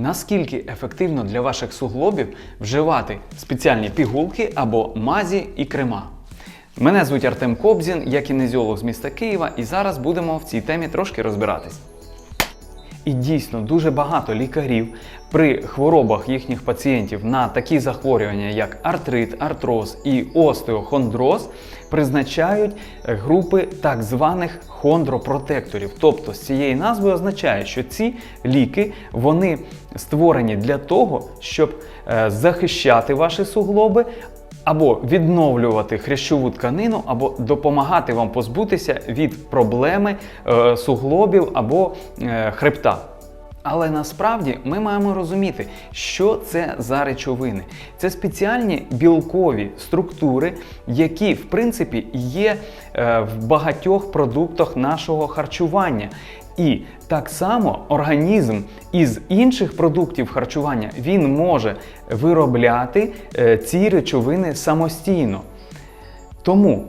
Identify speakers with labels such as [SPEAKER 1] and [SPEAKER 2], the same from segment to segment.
[SPEAKER 1] Наскільки ефективно для ваших суглобів вживати спеціальні пігулки або мазі і крема? Мене звуть Артем Кобзін, я кінезіолог з міста Києва, і зараз будемо в цій темі трошки розбиратись. І дійсно дуже багато лікарів при хворобах їхніх пацієнтів на такі захворювання, як артрит, артроз і остеохондроз, призначають групи так званих хондропротекторів. Тобто з цієї назви означає, що ці ліки вони створені для того, щоб е, захищати ваші суглоби. Або відновлювати хрящову тканину, або допомагати вам позбутися від проблеми е, суглобів або е, хребта. Але насправді ми маємо розуміти, що це за речовини. Це спеціальні білкові структури, які в принципі є е, в багатьох продуктах нашого харчування. І так само організм із інших продуктів харчування він може виробляти е, ці речовини самостійно. Тому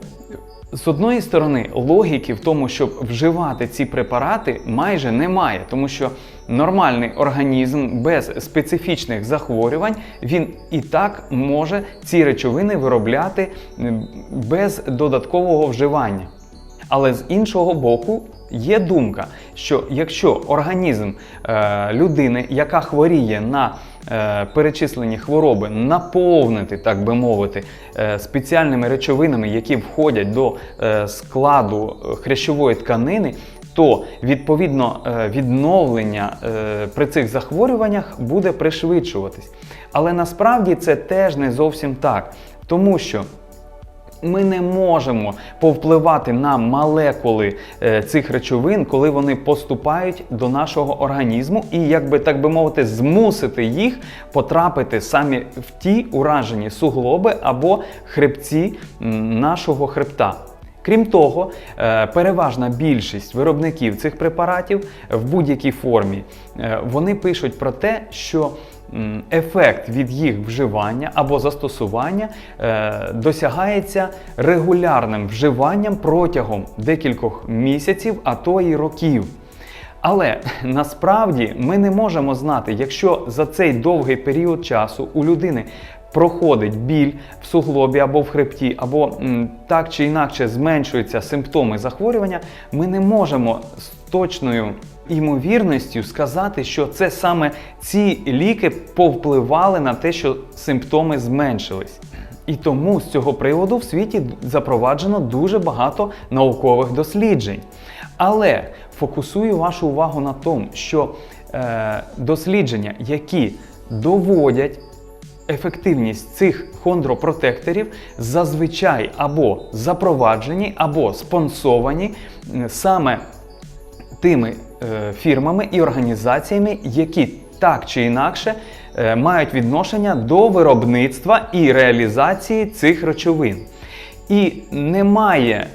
[SPEAKER 1] з одної сторони, логіки в тому, щоб вживати ці препарати, майже немає, тому що нормальний організм без специфічних захворювань він і так може ці речовини виробляти без додаткового вживання. Але з іншого боку, є думка, що якщо організм е, людини, яка хворіє на е, перечислені хвороби, наповнити, так би мовити, е, спеціальними речовинами, які входять до е, складу е, хрящової тканини, то відповідно е, відновлення е, при цих захворюваннях буде пришвидшуватись. Але насправді це теж не зовсім так, тому що ми не можемо повпливати на молекули е, цих речовин, коли вони поступають до нашого організму, і, як би так би мовити, змусити їх потрапити самі в ті уражені суглоби або хребці нашого хребта. Крім того, е, переважна більшість виробників цих препаратів в будь-якій формі е, вони пишуть про те, що ефект від їх вживання або застосування е, досягається регулярним вживанням протягом декількох місяців, а то і років. Але насправді ми не можемо знати, якщо за цей довгий період часу у людини проходить біль в суглобі або в хребті, або так чи інакше зменшуються симптоми захворювання, ми не можемо з точною ймовірністю сказати, що це саме ці ліки повпливали на те, що симптоми зменшились. І тому з цього приводу в світі запроваджено дуже багато наукових досліджень. Але фокусую вашу увагу на тому, що е, дослідження, які доводять ефективність цих хондропротекторів, зазвичай або запроваджені, або спонсовані саме тими фірмами і організаціями, які так чи інакше е, мають відношення до виробництва і реалізації цих речовин. І немає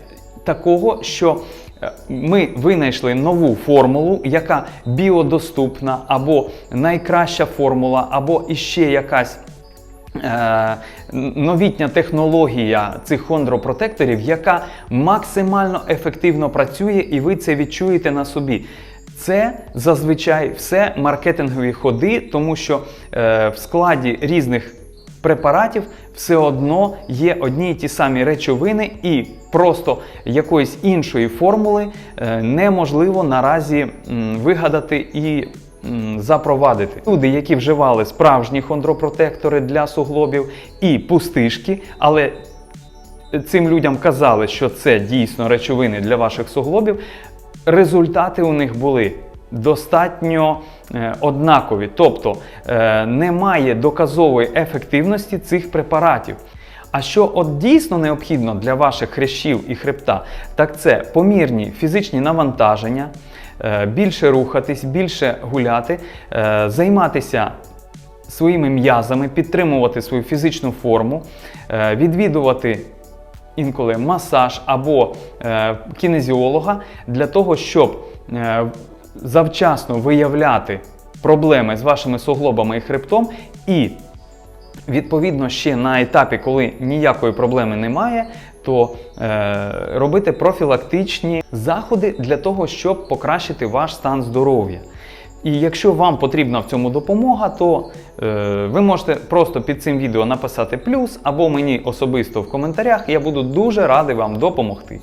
[SPEAKER 1] такого, що е, ми винайшли нову формулу, яка біодоступна, або найкраща формула, або іще якась е, новітня технологія цих хондропротекторів, яка максимально ефективно працює, і ви це відчуєте на собі. Це зазвичай все маркетингові ходи, тому що е, в складі різних препаратів все одно є одні й ті самі речовини, і просто якоїсь іншої формули е, неможливо наразі м, вигадати і запровадити. Люди, які вживали справжні хондропротектори для суглобів і пустишки, але цим людям казали, що це дійсно речовини для ваших суглобів, результати у них були достатньо е, однакові. Тобто е, немає доказової ефективності цих препаратів. А що от дійсно необхідно для ваших хрящів і хребта, так це помірні фізичні навантаження, е, більше рухатись, більше гуляти, займатися своїми м'язами, підтримувати свою фізичну форму, відвідувати інколи масаж або е, кінезіолога для того, щоб е, завчасно виявляти проблеми з вашими суглобами і хребтом, і відповідно ще на етапі, коли ніякої проблеми немає, то е, робити профілактичні заходи для того, щоб покращити ваш стан здоров'я. І якщо вам потрібна в цьому допомога, то е, ви можете просто під цим відео написати плюс або мені особисто в коментарях. Я буду дуже радий вам допомогти.